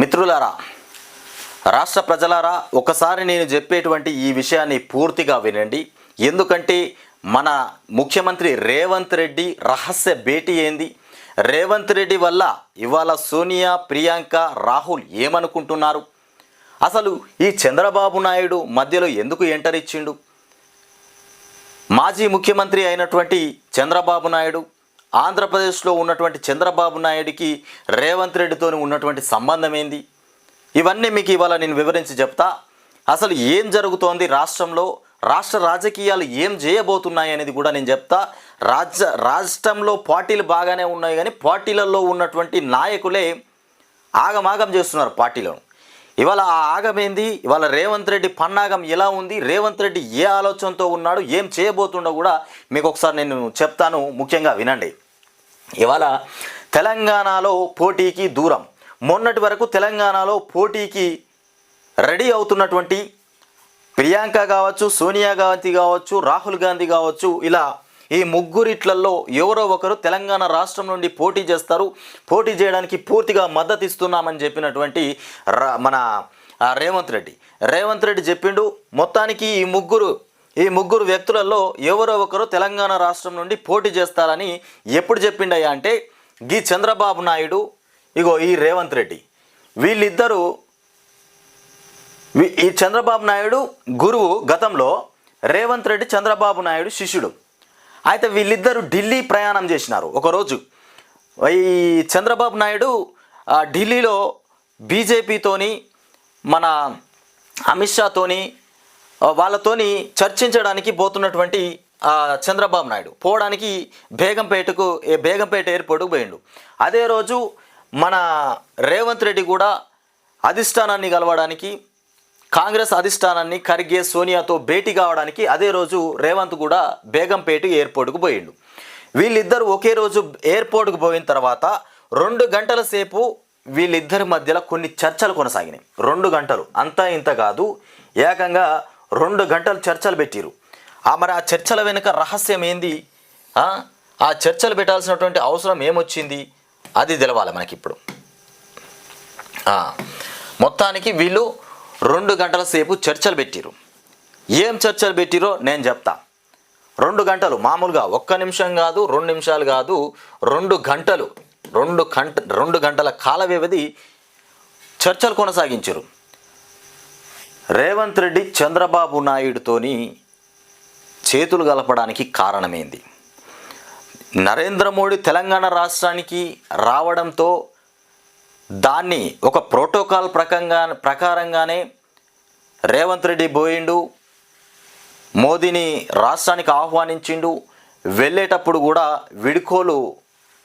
మిత్రులారా రాష్ట్ర ప్రజలారా ఒకసారి నేను చెప్పేటువంటి ఈ విషయాన్ని పూర్తిగా వినండి. ఎందుకంటే మన ముఖ్యమంత్రి రేవంత్ రెడ్డి రహస్య భేటీ ఏంది రేవంత్ రెడ్డి వల్ల ఇవాళ సోనియా ప్రియాంక రాహుల్ ఏమనుకుంటున్నారు? అసలు ఈ చంద్రబాబు నాయుడు మధ్యలో ఎందుకు ఎంటర్ ఇచ్చిండు? మాజీ ముఖ్యమంత్రి అయినటువంటి చంద్రబాబు నాయుడు ఆంధ్రప్రదేశ్లో ఉన్నటువంటి చంద్రబాబు నాయుడికి రేవంత్ రెడ్డితో ఉన్నటువంటి సంబంధం ఏంది ఇవన్నీ మీకు ఇవాళ నేను వివరించి చెప్తా. అసలు ఏం జరుగుతోంది రాష్ట్రంలో? రాష్ట్ర రాజకీయాలు ఏం చేయబోతున్నాయి అనేది కూడా నేను చెప్తా. రాజ్య రాష్ట్రంలో పార్టీలు బాగానే ఉన్నాయి కానీ పార్టీలలో ఉన్నటువంటి నాయకులే ఆగమాగం చేస్తున్నారు పార్టీలను. ఇవాళ ఆ ఆగమేంది? ఇవాళ రేవంత్ రెడ్డి పన్నాగం ఎలా ఉంది? రేవంత్ రెడ్డి ఏ ఆలోచనతో ఉన్నాడు? ఏం చేయబోతుండో కూడా మీకు ఒకసారి నేను చెప్తాను. ముఖ్యంగా వినండి. ఇవాళ తెలంగాణలో పోటీకి దూరం. మొన్నటి వరకు తెలంగాణలో పోటీకి రెడీ అవుతున్నటువంటి ప్రియాంక కావచ్చు సోనియా గాంధీ కావచ్చు రాహుల్ గాంధీ కావచ్చు ఇలా ఈ ముగ్గురిట్లలో ఎవరో ఒకరు తెలంగాణ రాష్ట్రం నుండి పోటీ చేస్తారు. పోటీ చేయడానికి పూర్తిగా మద్దతు ఇస్తున్నామని చెప్పినటువంటి రా- మన రేవంత్ రెడ్డి. రేవంత్ రెడ్డి చెప్పిండు మొత్తానికి ఈ ముగ్గురు ఈ ముగ్గురు వ్యక్తులలో ఎవరో ఒకరు తెలంగాణ రాష్ట్రం నుండి పోటీ చేస్తారని ఎప్పుడు చెప్పిండయ్యా అంటే గీ చంద్రబాబు నాయుడు ఇగో ఈ రేవంత్ రెడ్డి. వీళ్ళిద్దరూ ఈ చంద్రబాబు నాయుడు గురువు గతంలో రేవంత్ రెడ్డి చంద్రబాబు నాయుడు శిష్యుడు. అయితే వీళ్ళిద్దరూ ఢిల్లీ ప్రయాణం చేసినారు ఒకరోజు. ఈ చంద్రబాబు నాయుడు ఆ, ఢిల్లీలో బీజేపీతోని మన అమిత్ షాతోని వాళ్ళతోని చర్చించడానికి పోతున్నటువంటి చంద్రబాబు నాయుడు. పోవడానికి బేగంపేటకు ఏ బేగంపేట ఎయిర్పోర్ట్కు పోయిండు. అదే రోజు మన రేవంత్ రెడ్డి కూడా అధిష్టానాన్ని కలవడానికి కాంగ్రెస్ అధిష్టానాన్ని ఖర్గే సోనియాతో భేటీ కావడానికి అదే రోజు రేవంత్ కూడా బేగంపేట ఎయిర్పోర్ట్కు పోయిండు. వీళ్ళిద్దరు ఒకే రోజు ఎయిర్పోర్ట్కు పోయిన తర్వాత రెండు గంటల సేపు వీళ్ళిద్దరి మధ్యలో కొన్ని చర్చలు కొనసాగినాయి. రెండు గంటలు. అంతా ఇంత కాదు. ఏకంగా రెండు గంటలు చర్చలు పెట్టిరు. ఆ మరి ఆ చర్చల వెనుక రహస్యం ఏంది? ఆ? చర్చలు పెట్టాల్సినటువంటి అవసరం ఏమొచ్చింది? అది తెలవాలి మనకిప్పుడు. ఇప్పుడు మొత్తానికి వీళ్ళు రెండు గంటల సేపు చర్చలు పెట్టిరు. ఏం చర్చలు పెట్టిరో నేను చెప్తా. రెండు గంటలు మామూలుగా ఒక్క నిమిషం కాదు రెండు నిమిషాలు కాదు రెండు గంటలు రెండు గంట రెండు గంటల కాల వ్యవధి చర్చలు కొనసాగించారు. రేవంత్ రెడ్డి చంద్రబాబు నాయుడుతోని చేతులు కలపడానికి కారణమైంది? నరేంద్ర మోడీ తెలంగాణ రాష్ట్రానికి రావడంతో దాన్ని ఒక ప్రోటోకాల్ ప్రకంగా ప్రకారంగానే రేవంత్ రెడ్డి పోయిండు మోదీని రాష్ట్రానికి ఆహ్వానించిండు వెళ్ళేటప్పుడు కూడా విడుకోలు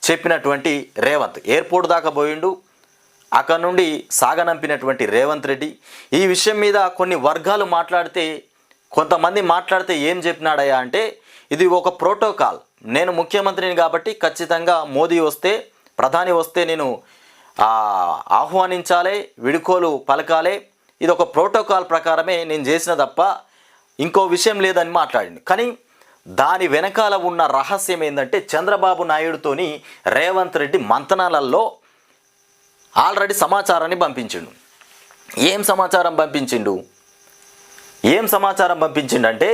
చెప్పినటువంటి రేవంత్. ఎయిర్పోర్ట్ దాకా పోయిండు అక్కడ నుండి సాగనంపినటువంటి రేవంత్ రెడ్డి. ఈ విషయం మీద కొన్ని వర్గాలు మాట్లాడితే కొంతమంది మాట్లాడితే ఏం చెప్పినాడయ్యా అంటే ఇది ఒక ప్రోటోకాల్. నేను ముఖ్యమంత్రిని కాబట్టి ఖచ్చితంగా మోదీ వస్తే ప్రధాని వస్తే నేను ఆహ్వానించాలి విడుకోలు పలకాలే. ఇది ఒక ప్రోటోకాల్ ప్రకారమే నేను చేసిన తప్ప ఇంకో విషయం లేదని మాట్లాడింది. కానీ దాని వెనకాల ఉన్న రహస్యం ఏంటంటే చంద్రబాబు నాయుడుతోని రేవంత్ రెడ్డి మంతనాలలో ఆల్రెడీ సమాచారాన్ని పంపించిండు. ఏం సమాచారం పంపించిండు? ఏం సమాచారం పంపించిండంటే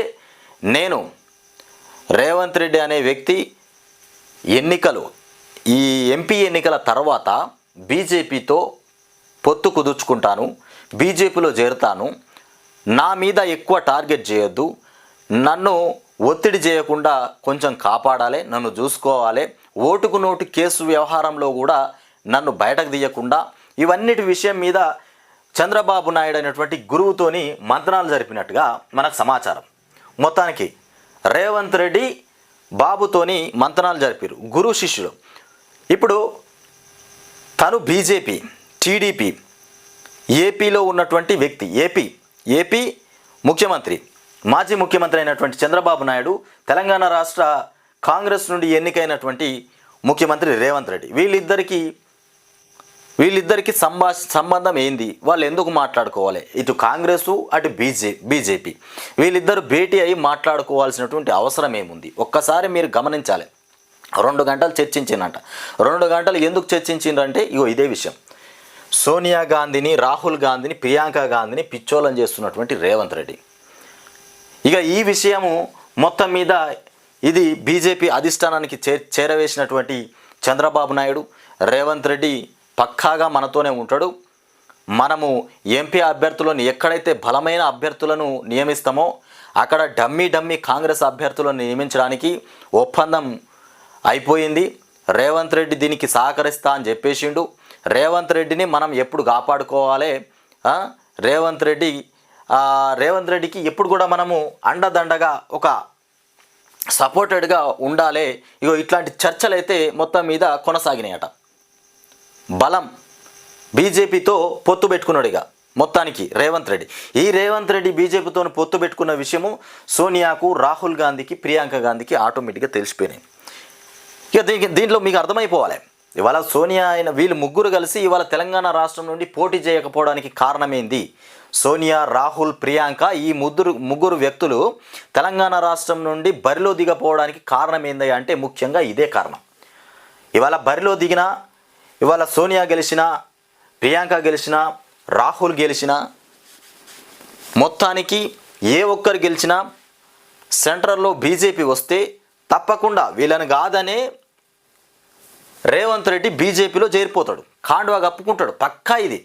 నేను రేవంత్ రెడ్డి అనే వ్యక్తి ఎన్నికలు ఈ ఎంపీ ఎన్నికల తర్వాత బీజేపీతో పొత్తు కుదుర్చుకుంటాను బీజేపీలో చేరుతాను నా మీద ఎక్కువ టార్గెట్ చేయొద్దు నన్ను ఒత్తిడి చేయకుండా కొంచెం కాపాడాలి నన్ను చూసుకోవాలి ఓటుకు నోటు కేసు వ్యవహారంలో కూడా నన్ను బయటకు తీయకుండా ఇవన్నిటి విషయం మీద చంద్రబాబు నాయుడు అనేటువంటి గురువుతోని మంత్రాలు జరిపినట్టుగా మనకు సమాచారం. మొత్తానికి రేవంత్ రెడ్డి బాబుతోని మంతనాలు జరిపారు. గురు శిష్యులు ఇప్పుడు తను బీజేపీ టీడీపీ ఏపీలో ఉన్నటువంటి వ్యక్తి ఏపీ ఏపీ ముఖ్యమంత్రి మాజీ ముఖ్యమంత్రి అయినటువంటి చంద్రబాబు నాయుడు తెలంగాణ రాష్ట్ర కాంగ్రెస్ నుండి ఎన్నికైనటువంటి ముఖ్యమంత్రి రేవంత్ రెడ్డి. వీళ్ళిద్దరికీ వీళ్ళిద్దరికి సంభా సంబంధం ఏంది? వాళ్ళు ఎందుకు మాట్లాడుకోవాలి? ఇటు కాంగ్రెస్ అటు బీజే బీజేపీ. వీళ్ళిద్దరు భేటీ అయి మాట్లాడుకోవాల్సినటువంటి అవసరం ఏముంది? ఒక్కసారి మీరు గమనించాలి. రెండు గంటలు చర్చించిందంట. రెండు గంటలు ఎందుకు చర్చించిండ్రంటే ఇగో ఇదే విషయం. సోనియా గాంధీని రాహుల్ గాంధీని ప్రియాంక గాంధీని పిచ్చోలం చేస్తున్నటువంటి రేవంత్ రెడ్డి. ఇక ఈ విషయము మొత్తం మీద ఇది బీజేపీ అధిష్టానానికి చే చేరవేసినటువంటి చంద్రబాబు నాయుడు రేవంత్ రెడ్డి పక్కాగా మనతోనే ఉంటాడు. మనము ఎంపీ అభ్యర్థులను ఎక్కడైతే బలమైన అభ్యర్థులను నియమిస్తామో అక్కడ డమ్మీ డమ్మీ కాంగ్రెస్ అభ్యర్థులను నియమించడానికి ఒప్పందం అయిపోయింది. రేవంత్ రెడ్డి దీనికి సహకరిస్తా అని చెప్పేసిండు. రేవంత్ రెడ్డిని మనం ఎప్పుడు కాపాడుకోవాలి? రేవంత్ రెడ్డి రేవంత్ రెడ్డికి ఎప్పుడు కూడా మనము అండదండగా ఒక సపోర్టెడ్గా ఉండాలి. ఇగో ఇట్లాంటి చర్చలు అయితే మొత్తం మీద కొనసాగినాయట. బలం. బీజేపీతో పొత్తు పెట్టుకున్నాడు ఇక మొత్తానికి రేవంత్ రెడ్డి. ఈ రేవంత్ రెడ్డి బీజేపీతో పొత్తు పెట్టుకున్న విషయము సోనియాకు రాహుల్ గాంధీకి ప్రియాంక గాంధీకి ఆటోమేటిక్గా తెలిసిపోయినాయి. ఇక దీనికి దీంట్లో మీకు అర్థమైపోవాలి. ఇవాళ సోనియా అయిన వీళ్ళు ముగ్గురు కలిసి ఇవాళ తెలంగాణ రాష్ట్రం నుండి పోటీ చేయకపోవడానికి కారణమేంది? సోనియా రాహుల్ ప్రియాంక ఈ ముగ్గురు ముగ్గురు వ్యక్తులు తెలంగాణ రాష్ట్రం నుండి బరిలో దిగపోవడానికి కారణం ఏంది అంటే ముఖ్యంగా ఇదే కారణం. ఇవాళ బరిలో దిగిన ఇవాళ సోనియా గెలిచిన ప్రియాంక గెలిచిన రాహుల్ గెలిచిన మొత్తానికి ఏ ఒక్కరు గెలిచినా సెంటర్లో బీజేపీ వస్తే తప్పకుండా వీళ్ళని కాదనే రేవంత్ రెడ్డి బీజేపీలో చేరిపోతాడు. కాండువా కప్పుకుంటాడు. పక్కా ఇది.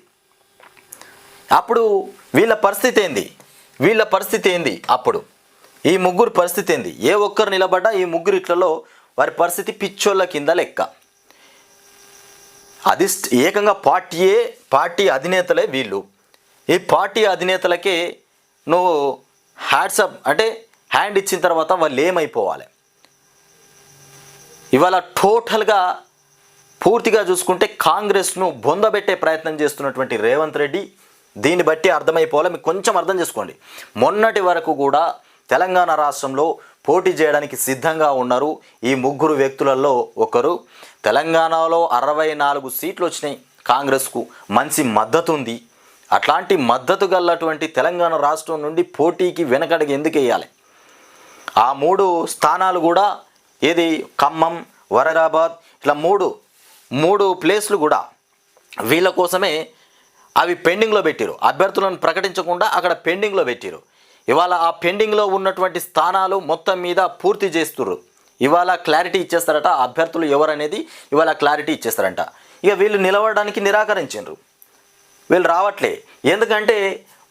అప్పుడు వీళ్ళ పరిస్థితి ఏంది? వీళ్ళ పరిస్థితి ఏంది? అప్పుడు ఈ ముగ్గురు పరిస్థితి ఏంది? ఏ ఒక్కరు నిలబడ్డా ఈ ముగ్గురు ఇట్లలో వారి పరిస్థితి పిచ్చోళ్ళ కింద లెక్క. అది ఏకంగా పార్టీయే పార్టీ అధినేతలే వీళ్ళు. ఈ పార్టీ అధినేతలకే నువ్వు హ్యాట్సప్ అంటే హ్యాండ్ ఇచ్చిన తర్వాత వాళ్ళు ఏమైపోవాలి? ఇవాళ టోటల్గా పూర్తిగా చూసుకుంటే కాంగ్రెస్ను బొందబెట్టే ప్రయత్నం చేస్తున్నటువంటి రేవంత్ రెడ్డి దీన్ని బట్టి అర్థమైపోవాలి. మీకు కొంచెం అర్థం చేసుకోండి. మొన్నటి వరకు కూడా తెలంగాణ రాష్ట్రంలో పోటీ చేయడానికి సిద్ధంగా ఉన్నారు ఈ ముగ్గురు వ్యక్తులలో ఒకరు. తెలంగాణలో అరవై నాలుగు సీట్లు వచ్చినాయి. కాంగ్రెస్కు మంచి మద్దతు ఉంది అట్లాంటి మద్దతు గల్లటువంటి తెలంగాణ రాష్ట్రం నుండి పోటీకి వెనకడికి ఎందుకు వేయాలి? ఆ మూడు స్థానాలు కూడా ఏది? ఖమ్మం వరదాబాద్ ఇట్లా మూడు మూడు ప్లేస్లు కూడా వీళ్ళ కోసమే అవి పెండింగ్లో పెట్టారు అభ్యర్థులను ప్రకటించకుండా అక్కడ పెండింగ్లో పెట్టారు ఇవాళ ఆ పెండింగ్లో ఉన్నటువంటి స్థానాలు మొత్తం మీద పూర్తి చేస్తుర్రు. ఇవాళ క్లారిటీ ఇచ్చేస్తారట అభ్యర్థులు ఎవరనేది ఇవాళ క్లారిటీ ఇచ్చేస్తారంట. ఇక వీళ్ళు నిలవడానికి నిరాకరించారు వీళ్ళు రావట్లే. ఎందుకంటే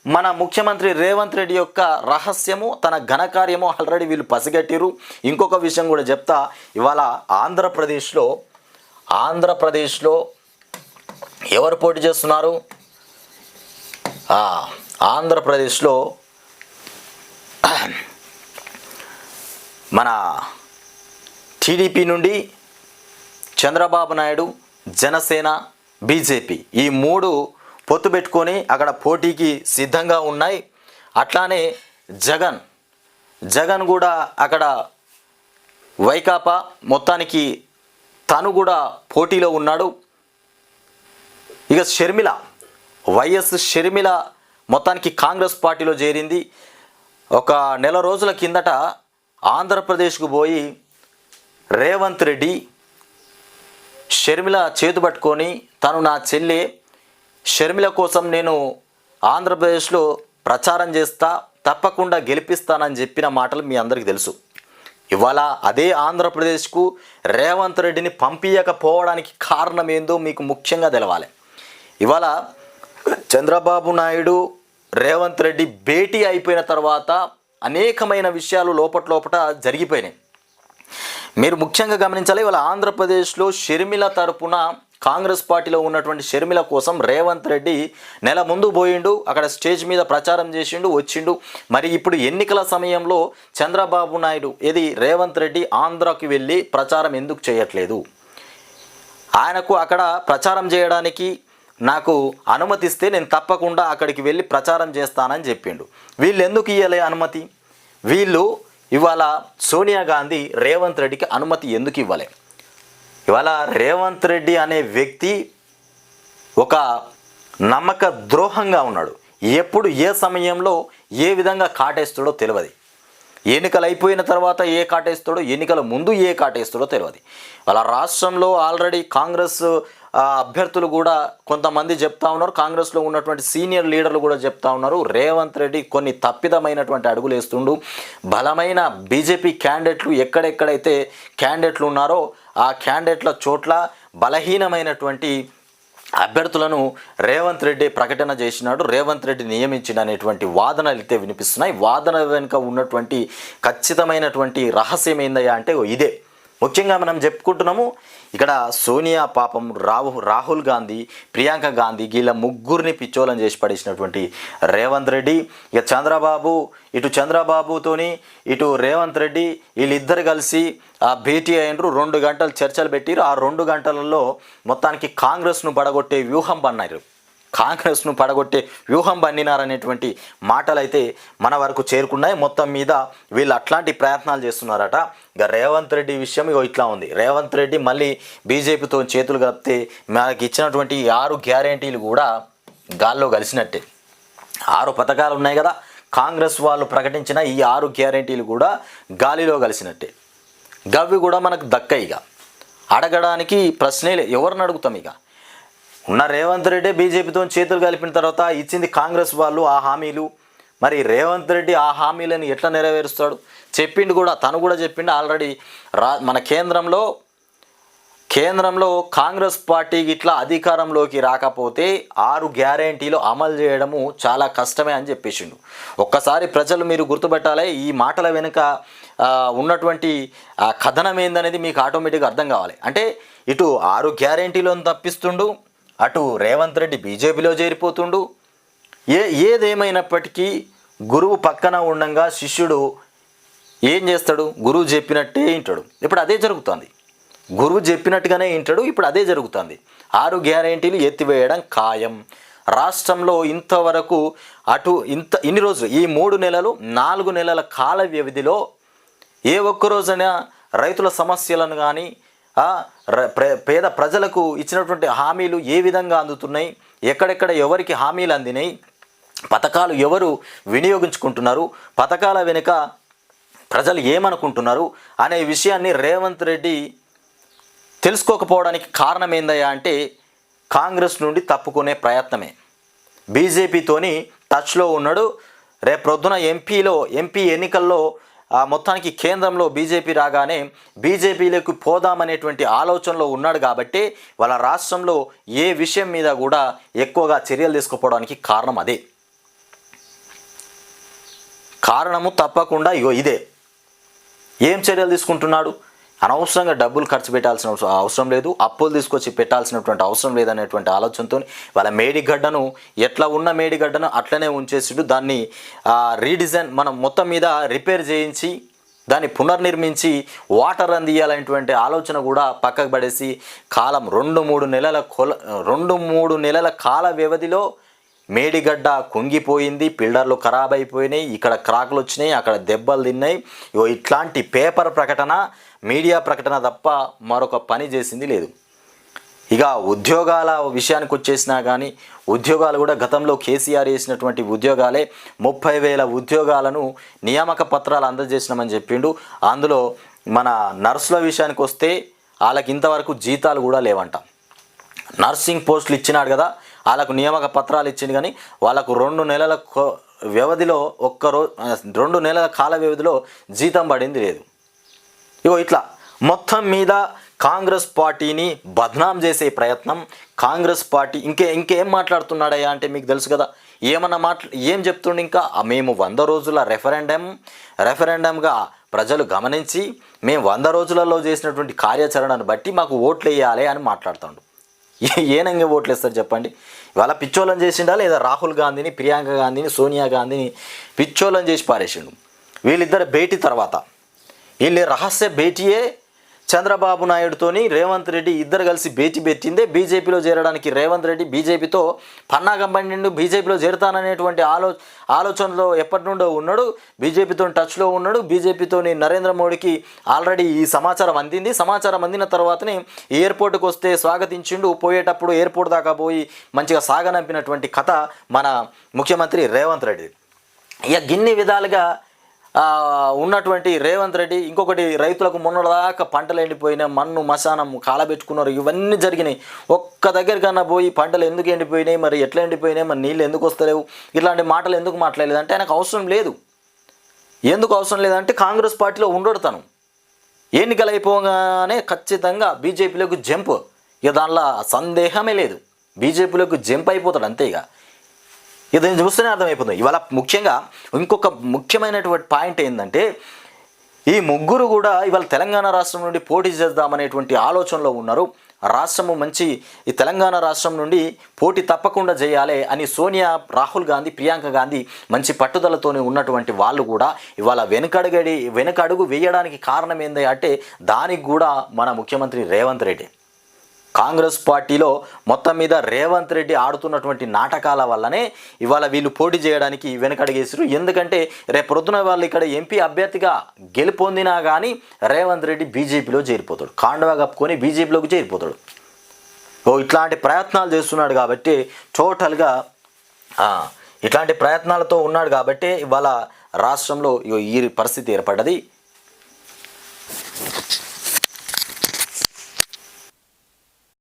మన ముఖ్యమంత్రి రేవంత్ రెడ్డి యొక్క రహస్యము తన ఘనకార్యము ఆల్రెడీ వీళ్ళు పసిగట్టిరు ఇంకొక విషయం కూడా చెప్తా. ఇవాళ ఆంధ్రప్రదేశ్లో ఆంధ్రప్రదేశ్లో ఎవరు పోటీ చేస్తున్నారు? ఆంధ్రప్రదేశ్లో మన టీడీపీ నుండి చంద్రబాబు నాయుడు జనసేన బీజేపీ ఈ మూడు పొత్తు పెట్టుకొని అక్కడ పోటీకి సిద్ధంగా ఉన్నాయి. అట్లానే జగన్ జగన్ కూడా అక్కడ వైకాపా మొత్తానికి తను కూడా పోటీలో ఉన్నాడు. ఇక షర్మిల వైఎస్ షర్మిల మొత్తానికి కాంగ్రెస్ పార్టీలో చేరింది. ఒక నెల రోజుల కిందట ఆంధ్రప్రదేశ్కు పోయి రేవంత్ రెడ్డి షర్మిల చేతు పట్టుకొని తను నా చెల్లి షర్మిల కోసం నేను ఆంధ్రప్రదేశ్లో ప్రచారం చేస్తా తప్పకుండా గెలిపిస్తానని చెప్పిన మాటలు మీ అందరికీ తెలుసు. ఇవాళ అదే ఆంధ్రప్రదేశ్కు రేవంత్ రెడ్డిని పంపించకపోవడానికి కారణం ఏందో మీకు ముఖ్యంగా తెలవాలి. ఇవాళ చంద్రబాబు నాయుడు రేవంత్ రెడ్డి భేటీ అయిపోయిన తర్వాత అనేకమైన విషయాలు లోపట లోపట జరిగిపోయినాయి. మీరు ముఖ్యంగా గమనించాలి ఇవాళ ఆంధ్రప్రదేశ్లో షర్మిల తరపున కాంగ్రెస్ పార్టీలో ఉన్నటువంటి షర్మిల కోసం రేవంత్ రెడ్డి నెల ముందు పోయిండు అక్కడ స్టేజ్ మీద ప్రచారం చేసిండు వచ్చిండు. మరి ఇప్పుడు ఎన్నికల సమయంలో చంద్రబాబు నాయుడు ఇది రేవంత్ రెడ్డి ఆంధ్రాకి వెళ్ళి ప్రచారం ఎందుకు చేయట్లేదు? ఆయనకు అక్కడ ప్రచారం చేయడానికి నాకు అనుమతిస్తే నేను తప్పకుండా అక్కడికి వెళ్ళి ప్రచారం చేస్తానని చెప్పిండు. వీళ్ళు ఎందుకు ఇవ్వలే అనుమతి? వీళ్ళు ఇవాళ సోనియా గాంధీ రేవంత్ రెడ్డికి అనుమతి ఎందుకు ఇవ్వలే? ఇవాళ రేవంత్ రెడ్డి అనే వ్యక్తి ఒక నమ్మక ద్రోహంగా ఉన్నాడు. ఎప్పుడు ఏ సమయంలో ఏ విధంగా కాటేస్తాడో తెలియదు. ఎన్నికలు అయిపోయిన తర్వాత ఏ కాటేస్తాడో ఎన్నికల ముందు ఏ కాటేస్తాడో తెలియదు. వాళ్ళ రాష్ట్రంలో ఆల్రెడీ కాంగ్రెస్ అభ్యర్థులు కూడా కొంతమంది చెప్తా ఉన్నారు. కాంగ్రెస్లో ఉన్నటువంటి సీనియర్ లీడర్లు కూడా చెప్తా ఉన్నారు. రేవంత్ రెడ్డి కొన్ని తప్పిదమైనటువంటి అడుగులు వేస్తుండు. బలమైన బీజేపీ క్యాండిడేట్లు ఎక్కడెక్కడైతే క్యాండిడేట్లు ఉన్నారో ఆ క్యాండిడేట్ల చోట్ల బలహీనమైనటువంటి అభ్యర్థులను రేవంత్ రెడ్డి ప్రకటన చేసినాడు. రేవంత్ రెడ్డి నియమించిన అనేటువంటి వాదనలు అయితే వినిపిస్తున్నాయి. వాదన వెనుక ఉన్నటువంటి ఖచ్చితమైనటువంటి రహస్యం ఏందయ్యా అంటే ఇదే. ముఖ్యంగా మనం చెప్పుకుంటున్నాము ఇక్కడ సోనియా పాపం రాహు రాహుల్ గాంధీ ప్రియాంక గాంధీ వీళ్ళ ముగ్గురిని పిచ్చోలం చేసి పడేసినటువంటి రేవంత్ రెడ్డి. ఇక చంద్రబాబు ఇటు చంద్రబాబుతోని ఇటు రేవంత్ రెడ్డి వీళ్ళిద్దరు కలిసి ఆ భేటీ అయినరు. రెండు గంటలు చర్చలు పెట్టిరు. ఆ రెండు గంటలలో మొత్తానికి కాంగ్రెస్ను పడగొట్టే వ్యూహం పన్నారు కాంగ్రెస్ను పడగొట్టే వ్యూహం బండినారనేటువంటి మాటలైతే మన వరకు చేరుకున్నాయి. మొత్తం మీద వీళ్ళు అట్లాంటి ప్రయత్నాలు చేస్తున్నారట. ఇక రేవంత్ రెడ్డి విషయం ఇగో ఇట్లా ఉంది. రేవంత్ రెడ్డి మళ్ళీ బీజేపీతో చేతులు కలిపితే మనకి ఇచ్చినటువంటి ఈ ఆరు గ్యారంటీలు కూడా గాల్లో కలిసినట్టే. ఆరు పథకాలు ఉన్నాయి కదా. కాంగ్రెస్ వాళ్ళు ప్రకటించిన ఈ ఆరు గ్యారంటీలు కూడా గాలిలో కలిసినట్టే. గవ్వి కూడా మనకు దక్కయి ఇక అడగడానికి ప్రశ్నే లే ఎవరిని అడుగుతాం ఇక? ఉన్న రేవంత్ రెడ్డి బీజేపీతో చేతులు కలిపిన తర్వాత ఇచ్చింది కాంగ్రెస్ వాళ్ళు ఆ హామీలు. మరి రేవంత్ రెడ్డి ఆ హామీలను ఎట్లా నెరవేరుస్తాడు? చెప్పిండు కూడా తను కూడా చెప్పిండు ఆల్రెడీ. రా మన కేంద్రంలో కేంద్రంలో కాంగ్రెస్ పార్టీ ఇట్లా అధికారంలోకి రాకపోతే ఆరు గ్యారంటీలు అమలు చేయడము చాలా కష్టమే అని చెప్పేసిండు. ఒక్కసారి ప్రజలు మీరు గుర్తుపెట్టాలి ఈ మాటల వెనుక ఉన్నటువంటి కథనం ఏందనేది మీకు ఆటోమేటిక్గా అర్థం కావాలి. అంటే ఇటు ఆరు గ్యారంటీలను తప్పిస్తుండు అటు రేవంత్ రెడ్డి బీజేపీలో చేరిపోతుండు. ఏ ఏదేమైనప్పటికీ గురువు పక్కన ఉండంగా శిష్యుడు ఏం చేస్తాడు? గురువు చెప్పినట్టే వింటాడు ఇప్పుడు అదే జరుగుతుంది. గురువు చెప్పినట్టుగానే వింటాడు ఇప్పుడు అదే జరుగుతుంది. ఆరు గ్యారెంటీలు ఎత్తివేయడం ఖాయం. రాష్ట్రంలో ఇంతవరకు అటు ఇంత ఇన్ని రోజులు ఈ మూడు నెలలు నాలుగు నెలల కాల వ్యవధిలో ఏ ఒక్క రోజైనా రైతుల సమస్యలను కానీ పేద ప్రజలకు ఇచ్చినటువంటి హామీలు ఏ విధంగా అందుతున్నాయి? ఎక్కడెక్కడ ఎవరికి హామీలు అందినాయి? పథకాలు ఎవరు వినియోగించుకుంటున్నారు? పథకాల వెనుక ప్రజలు ఏమనుకుంటున్నారు? అనే విషయాన్ని రేవంత్ రెడ్డి తెలుసుకోకపోవడానికి కారణం ఏందయ్యా అంటే కాంగ్రెస్ నుండి తప్పుకునే ప్రయత్నమే. బీజేపీతోని టచ్లో ఉన్నాడు. రేపు ప్రొద్దున ఎంపీలో ఎంపీ ఎన్నికల్లో మొత్తానికి కేంద్రంలో బీజేపీ రాగానే బీజేపీలోకి పోదామనేటువంటి ఆలోచనలో ఉన్నాడు కాబట్టి వాళ్ళ రాష్ట్రంలో ఏ విషయం మీద కూడా ఎక్కువగా చర్యలు తీసుకోపోవడానికి కారణం అదే. కారణము తప్పకుండా ఇగో ఇదే. ఏం చర్యలు తీసుకుంటున్నాడు? అనవసరంగా డబ్బులు ఖర్చు పెట్టాల్సిన అవసరం- అవసరం లేదు అప్పులు తీసుకొచ్చి పెట్టాల్సినటువంటి అవసరం లేదనేటువంటి ఆలోచనతో వాళ్ళ మేడిగడ్డను ఎట్లా ఉన్న మేడిగడ్డను అట్లనే ఉంచేసిడు. దాన్ని రీడిజైన్ మనం మొత్తం మీద రిపేర్ చేయించి దాన్ని పునర్నిర్మించి వాటర్ అందియాలనేటువంటి ఆలోచన కూడా పక్కకు పడేసి కాలం రెండు మూడు నెలల కొల రెండు మూడు నెలల కాల వ్యవధిలో మేడిగడ్డ కుంగిపోయింది పిల్లర్లు ఖరాబ్ అయిపోయినాయి ఇక్కడ క్రాకులు వచ్చినాయి అక్కడ దెబ్బలు తిన్నాయి. ఇగో ఇట్లాంటి పేపర్ ప్రకటన మీడియా ప్రకటన తప్ప మరొక పని చేసింది లేదు. ఇక ఉద్యోగాల విషయానికి వచ్చేసినా కానీ ఉద్యోగాలు కూడా గతంలో కేసీఆర్ చేసినటువంటి ఉద్యోగాలే. ముప్పై వేల ఉద్యోగాలను నియామక పత్రాలు అందజేసినామని చెప్పిండు. అందులో మన నర్సుల విషయానికి వస్తే వాళ్ళకి ఇంతవరకు జీతాలు కూడా లేవంట. నర్సింగ్ పోస్టులు ఇచ్చినాడు కదా వాళ్ళకు నియామక పత్రాలు ఇచ్చింది కానీ వాళ్ళకు రెండు నెలల వ్యవధిలో ఒక్క రోజు రెండు నెలల కాల వ్యవధిలో జీతం పడింది లేదు. ఇగో ఇట్లా మొత్తం మీద కాంగ్రెస్ పార్టీని బద్నాం చేసే ప్రయత్నం కాంగ్రెస్ పార్టీ ఇంకే ఇంకేం మాట్లాడుతున్నాడయ్యా అంటే మీకు తెలుసు కదా ఏమన్నా మాట్లా ఏం చెప్తుండే ఇంకా? మేము వంద రోజుల రెఫరెండం రెఫరెండంగా ప్రజలు గమనించి మేము వంద రోజులలో చేసినటువంటి కార్యాచరణను బట్టి మాకు ఓట్లు వేయాలి అని మాట్లాడుతుండు. ఏనంగా ఓట్లు వేస్తారు చెప్పండి? ఇవాళ పిచ్చోళ్ళని చేసిండా లేదా రాహుల్ గాంధీని ప్రియాంక గాంధీని సోనియా గాంధీని పిచ్చోళ్ళని చేసి పారేసిండు. వీళ్ళిద్దరు భేటీ తర్వాత. వీళ్ళ రహస్య భేటీయే చంద్రబాబు నాయుడుతోని రేవంత్ రెడ్డి ఇద్దరు కలిసి భేటీ పెట్టిందే. బీజేపీలో చేరడానికి రేవంత్ రెడ్డి బీజేపీతో పన్నాగం పండిండు బీజేపీలో చేరుతాననేటువంటి ఆలో ఆలోచనలో ఎప్పటి నుండో ఉన్నాడు. బీజేపీతో టచ్లో ఉన్నాడు. బీజేపీతోని నరేంద్ర మోడీకి ఆల్రెడీ ఈ సమాచారం అందింది. సమాచారం అందిన తర్వాతనే ఎయిర్పోర్ట్కి వస్తే స్వాగతించిండు. పోయేటప్పుడు ఎయిర్పోర్ట్ దాకా పోయి మంచిగా సాగనంపినటువంటి కథ మన ముఖ్యమంత్రి రేవంత్ రెడ్డి. ఇక గిన్ని విధాలుగా ఉన్నటువంటి రేవంత్ రెడ్డి ఇంకొకటి రైతులకు మొన్నటిదాకా పంటలు ఎండిపోయినాయి మన్ను మశానం కాలబెట్టుకున్నారు ఇవన్నీ జరిగినాయి. ఒక్క దగ్గరికన్నా పోయి పంటలు ఎందుకు ఎండిపోయినాయి మరి ఎట్లా ఎండిపోయినాయి మరి నీళ్ళు ఎందుకు వస్తలేవు ఇలాంటి మాటలు ఎందుకు మాట్లాడలేదు? అంటే ఆయనకు అవసరం లేదు. ఎందుకు అవసరం లేదంటే కాంగ్రెస్ పార్టీలో ఉండడు తను. ఎన్నికలు అయిపోగానే ఖచ్చితంగా బీజేపీలోకి జంప్. ఇక దానిలో సందేహమే లేదు. బీజేపీలోకి జంప్ అయిపోతాడు అంతే ఇక. ఇది నేను చూస్తేనే అర్థమైపోతుంది. ఇవాళ ముఖ్యంగా ఇంకొక ముఖ్యమైనటువంటి పాయింట్ ఏంటంటే ఈ ముగ్గురు కూడా ఇవాళ తెలంగాణ రాష్ట్రం నుండి పోటీ చేద్దామనేటువంటి ఆలోచనలో ఉన్నారు. రాష్ట్రము మంచి ఈ తెలంగాణ రాష్ట్రం నుండి పోటీ తప్పకుండా చేయాలి అని సోనియా రాహుల్ గాంధీ ప్రియాంక గాంధీ మంచి పట్టుదలతోనే ఉన్నటువంటి వాళ్ళు కూడా ఇవాళ వెనుకడుగడి వెనుకడుగు వేయడానికి కారణం ఏంది అంటే దానికి కూడా మన ముఖ్యమంత్రి రేవంత్ రెడ్డి. కాంగ్రెస్ పార్టీలో మొత్తం మీద రేవంత్ రెడ్డి ఆడుతున్నటువంటి నాటకాల వల్లనే ఇవాళ వీళ్ళు పోటీ చేయడానికి వెనకడిగేసారు ఎందుకంటే రేపు వాళ్ళు ఇక్కడ ఎంపీ అభ్యర్థిగా గెలుపొందినా కానీ రేవంత్ రెడ్డి బీజేపీలో చేరిపోతాడు. కాండవా కప్పుకొని బీజేపీలోకి చేరిపోతాడు. ఓ ఇట్లాంటి ప్రయత్నాలు చేస్తున్నాడు కాబట్టి టోటల్గా ఇట్లాంటి ప్రయత్నాలతో ఉన్నాడు కాబట్టి ఇవాళ రాష్ట్రంలో ఈ పరిస్థితి ఏర్పడ్డది.